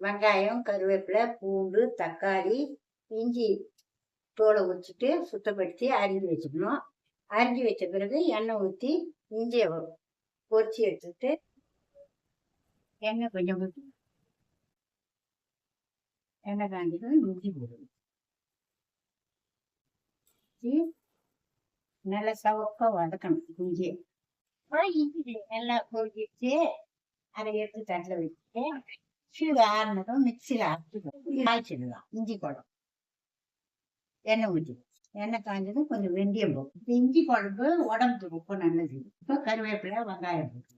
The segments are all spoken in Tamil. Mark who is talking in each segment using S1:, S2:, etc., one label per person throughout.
S1: வெங்காயம் கருவேப்பிலை பூண்டு தக்காளி இஞ்சி தோலை உரிச்சிட்டு சுத்தப்படுத்தி அரிஞ்சு வச்சுக்கணும். அரிஞ்சு வச்ச பிறகு எண்ணெய் ஊற்றி இஞ்சியை பொரிச்சு எடுத்துட்டு எண்ணெய் கொஞ்சம் ஊற்றி எண்ணெய் காஞ்சிட்டு இஞ்சி போடுவோம் நல்லா சவக்க வதக்கணும் இஞ்சி இஞ்சி நல்லா பொரிச்சு அதை எடுத்து தட்டில் வச்சுட்டு சூடு ஆறுனதும் மிக்சியில் அரைச்சிடும் காய்ச்சிடலாம் இஞ்சி குழம்பு எண்ணெய் ஊற்றி எண்ணெய் காய்ஞ்சதும் கொஞ்சம் வெந்தயம் போகும் இப்போ இஞ்சி குழம்பு உடம்புக்கு ரொம்ப நல்லது இப்போ கருவேப்பிலை வெங்காயம் போகும்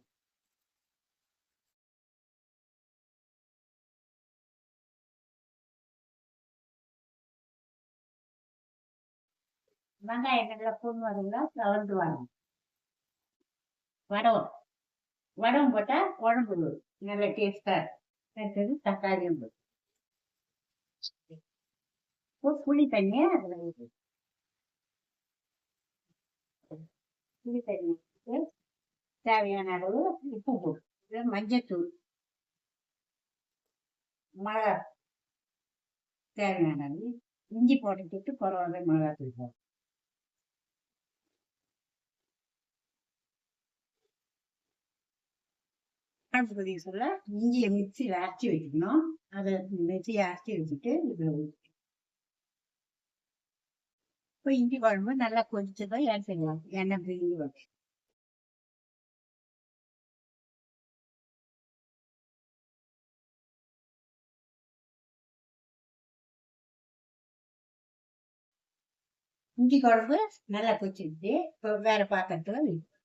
S1: வெங்காயம் நல்லா பொண்ணு வருங்களா கலந்து வரணும் வடகம் வடகம் போட்டால் குழம்பு நல்ல டேஸ்டாக அடுத்தது தக்காளியும் ஒரு இப்போ புளி தண்ணியை அதில் ஊற்றி புளி தண்ணி தேவையான அளவு உப்பு போடு. மஞ்சத்தூள். மிளகா. தேவையான அளவு இஞ்சி போட்டுட்டு பரவாயில்ல மிளகாத்தூள் போடும் குழம்பு கொதிக்க சொல்ல இஞ்சியை மிக்சியில் அரைச்சி வைக்கணும் அதை மிக்சியை அரைச்சி வச்சுட்டு இதில் ஊற்றி இப்போ இஞ்சி குழம்பு நல்லா கொதிச்சதும் இறச்சிடலாம் எண்ணெய் பிரிஞ்சு வச்சு இஞ்சி குழம்பு நல்லா கொச்சிருச்சு இப்போ வேற பாத்திரத்துல வைக்கணும்